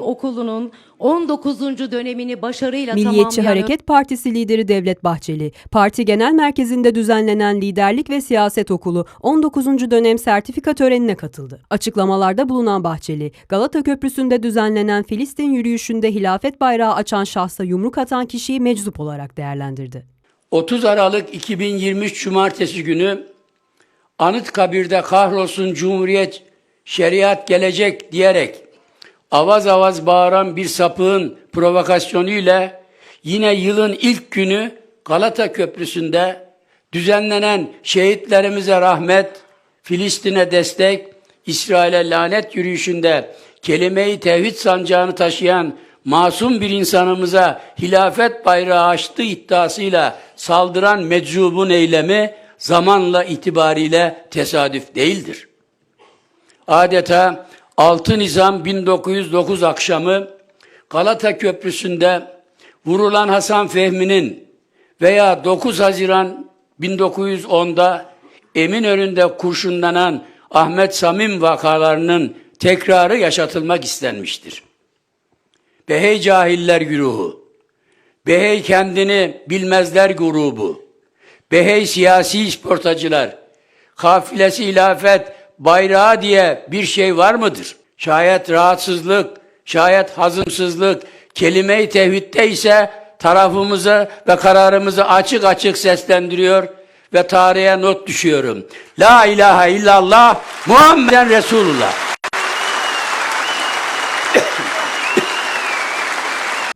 Okulu'nun 19. dönemini başarıyla Milliyetçi tamamlayan Hareket Partisi lideri Devlet Bahçeli, parti genel merkezinde düzenlenen Liderlik ve Siyaset Okulu 19. dönem sertifika törenine katıldı. Açıklamalarda bulunan Bahçeli, Galata Köprüsü'nde düzenlenen Filistin yürüyüşünde hilafet bayrağı açan şahsa yumruk atan kişiyi meczup olarak değerlendirdi. 30 Aralık 2023 Cumartesi günü Anıtkabir'de kahrolsun Cumhuriyet, şeriat gelecek diyerek avaz avaz bağıran bir sapığın provokasyonuyla yine yılın ilk günü Galata Köprüsü'nde düzenlenen şehitlerimize rahmet, Filistin'e destek, İsrail'e lanet yürüyüşünde kelime-i tevhid sancağını taşıyan masum bir insanımıza hilafet bayrağı açtığı iddiasıyla saldıran meczubun eylemi zamanla itibariyle tesadüf değildir. Adeta 6 Nisan 1909 akşamı Galata Köprüsü'nde vurulan Hasan Fehmi'nin veya 9 Haziran 1910'da Eminönü'nde kurşunlanan Ahmet Samim vakalarının tekrarı yaşatılmak istenmiştir. Behey cahiller güruhu, Behey kendini bilmezler grubu, Behey siyasi işportacılar, kafilesi ilafet, bayrağı diye bir şey var mıdır? Şayet rahatsızlık, şayet hazımsızlık, kelime-i tevhidde ise tarafımızı ve kararımızı açık açık seslendiriyor ve tarihe not düşüyorum. La ilahe illallah Muhammeden Resulullah.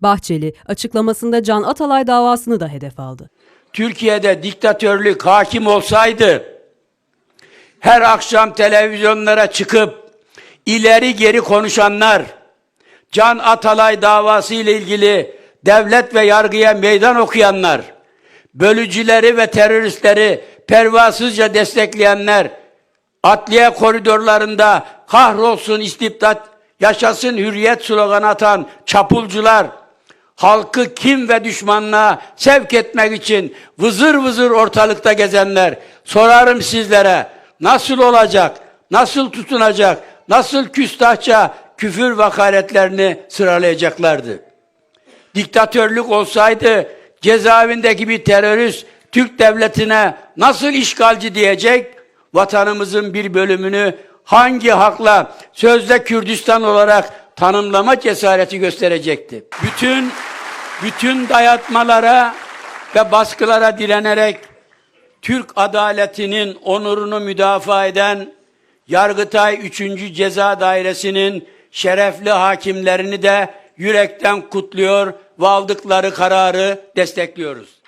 Bahçeli, açıklamasında Can Atalay davasını da hedef aldı. Türkiye'de diktatörlük hakim olsaydı her akşam televizyonlara çıkıp ileri geri konuşanlar Can Atalay davası ile ilgili devlet ve yargıya meydan okuyanlar bölücüleri ve teröristleri pervasızca destekleyenler adliye koridorlarında kahrolsun istibdat yaşasın hürriyet sloganı atan çapulcular halkı kim ve düşmanlığa sevk etmek için vızır vızır ortalıkta gezenler sorarım sizlere nasıl olacak, nasıl tutunacak, nasıl küstahça küfür vakaretlerini sıralayacaklardı. Diktatörlük olsaydı cezaevindeki bir terörist Türk devletine nasıl işgalci diyecek, vatanımızın bir bölümünü hangi hakla sözde Kürdistan olarak tanımlama cesareti gösterecekti. Bütün bütün dayatmalara ve baskılara direnerek Türk adaletinin onurunu müdafaa eden Yargıtay 3. Ceza Dairesi'nin şerefli hakimlerini de yürekten kutluyor ve aldıkları kararı destekliyoruz.